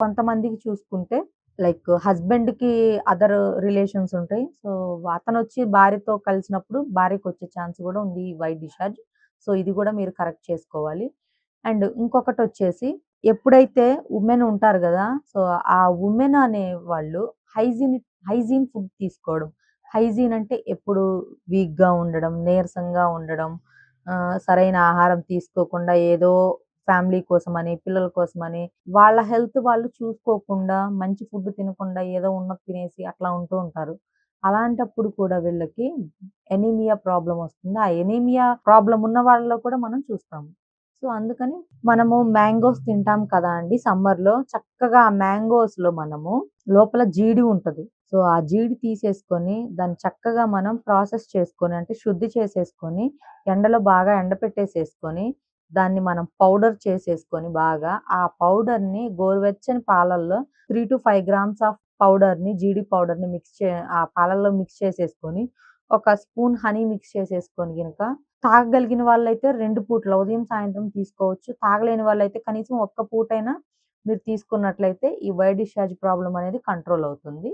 కొంతమందికి చూసుకుంటే లైక్ హస్బెండ్‌కి అదర్ రిలేషన్స్ ఉంటాయి. సో, అతను వచ్చి భార్యతో కలిసినప్పుడు భార్యకు వచ్చే ఛాన్స్ కూడా ఉంది ఈ వైట్ డిశ్చార్జ్. సో, ఇది కూడా మీరు కరెక్ట్ చేసుకోవాలి. అండ్ ఇంకొకటి వచ్చేసి ఎప్పుడైతే ఉమెన్ ఉంటారు కదా సో, ఆ ఉమెన్ అనే వాళ్ళు హైజీన్ హైజీన్ ఫుడ్ తీసుకోవడం. హైజీన్ అంటే ఎప్పుడు వీక్‌గా ఉండడం, నీరసంగా ఉండడం, సరైన ఆహారం తీసుకోకుండా ఏదో ఫ్యామిలీ కోసమని, పిల్లల కోసమని, వాళ్ళ హెల్త్ వాళ్ళు చూసుకోకుండా, మంచి ఫుడ్ తినకుండా ఏదో ఉన్నది తినేసి అట్లా ఉంటూ ఉంటారు. అలాంటప్పుడు కూడా వీళ్ళకి ఎనీమియా ప్రాబ్లం వస్తుంది. ఆ ఎనీమియా ప్రాబ్లం ఉన్న వాళ్ళలో కూడా మనం చూస్తాము. సో, అందుకని మనము మ్యాంగోస్ తింటాం కదా అండి సమ్మర్‌లో. చక్కగా ఆ మ్యాంగోస్‌లో మనము లోపల జీడి ఉంటుంది సో, ఆ జీడి తీసేసుకొని దాన్ని చక్కగా మనం ప్రాసెస్ చేసుకొని అంటే శుద్ధి చేసేసుకొని, ఎండలో బాగా ఎండపెట్టేసేసుకొని, దాన్ని మనం పౌడర్ చేసేసుకొని బాగా, ఆ పౌడర్‌ని గోరువెచ్చని పాలల్లో 3-5 గ్రామ్స్ ఆఫ్ పౌడర్‌ని జీడి పౌడర్‌ని మిక్స్ చే ఆ పాలల్లో మిక్స్ చేసేసుకొని, ఒక స్పూన్ హనీ మిక్స్ చేసేసుకొని గనుక తాగగలిగిన వాళ్ళైతే రెండు పూటలు ఉదయం, సాయంత్రం తీసుకోవచ్చు. తాగలేని వాళ్ళైతే కనీసం ఒక్క పూటైనా మీరు తీసుకున్నట్లయితే ఈ వైట్ డిశ్చార్జ్ ప్రాబ్లం అనేది కంట్రోల్ అవుతుంది.